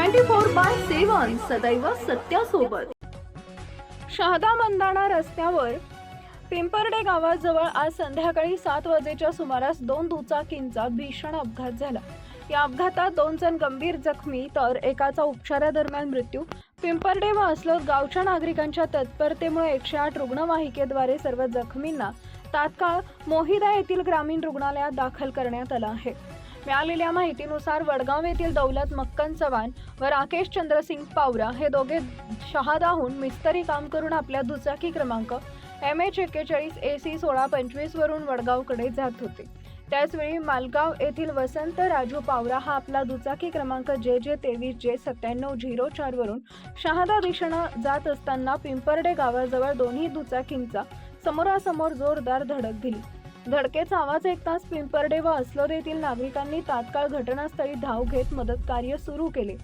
Twenty four by seven सदैव सत्यासोबत. शहादा मंदाणा रस्त्यावर पिंपर्डे गावाजवळ आज संध्याकाळी सात वाजेच्या सुमारास दोन दुचाकींचा भीषण अपघात झाला. या अपघातात दोन जण गंभीर जखमी तर एकाचा उपचारादरम्यान मृत्यू. पिंपर्डे व अस्लोद गावच्या नागरिकांच्या तत्परतेमुळे एकशे आठ रुग्णवाहिकेद्वारे सर्व जखमींना तात्काळ मोहिदा येथील ग्रामीण रुग्णालयात दाखल करण्यात आलं आहे. मिळालेल्या माहितीनुसार वडगाव येथील दौलत मक्कन चव्हाण व राकेश चंद्रसिंग पावरा हे दोघे शहादाहून मिस्तरी काम करून आपल्या दुचाकी क्रमांक एम एच एक्केचाळीस ए सी सोळा पंचवीस वरून वडगावकडे जात होते. त्याचवेळी मालगाव येथील वसंत राजू पावरा हा आपला दुचाकी क्रमांक जे जे तेवीस जे सत्त्याण्णव झिरो चार वरून शहादा दिशेनं जात असताना पिंपर्डे गावाजवळ दोन्ही दुचाकींचा समोरासमोर जोरदार धडक दिली. धडकेचा आवाज ऐकताच पिंपर्डे व असलोद येथील नागरिकांनी तात्काळ घटनास्थळी धाव घेत मदतकार्य सुरू केले.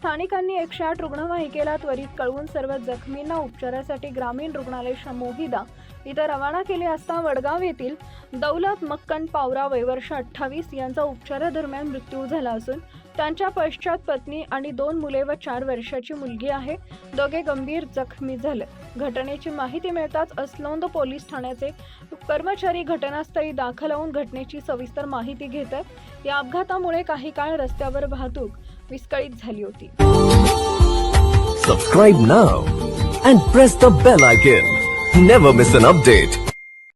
स्थानिकांनी एकशे आठ रुग्णवाहिकेला त्वरित कळवून सर्व जखमींना उपचारासाठी ग्रामीण रुग्णालय शमोहिदा मोहिदा इथं रवाना केले असता वडगाव येथील दौलत मक्कन पावरा वयवर्ष अठ्ठावीस यांचा उपचारादरम्यान मृत्यू झाला असून त्यांच्या पश्चात पत्नी आणि दोन मुले व चार वर्षाची मुलगी आहे. दोघे गंभीर जखमी झाले. घटनेची माहिती मिळताच अस्लोंद पोलीस ठाण्याचे कर्मचारी घटनास्थळी दाखल होऊन घटनेची सविस्तर माहिती घेत आहेत या अपघातामुळे काही काळ रस्त्यावर वाहतूक विस्कळीत झाली होती Subscribe now and press the bell icon. Never miss an update.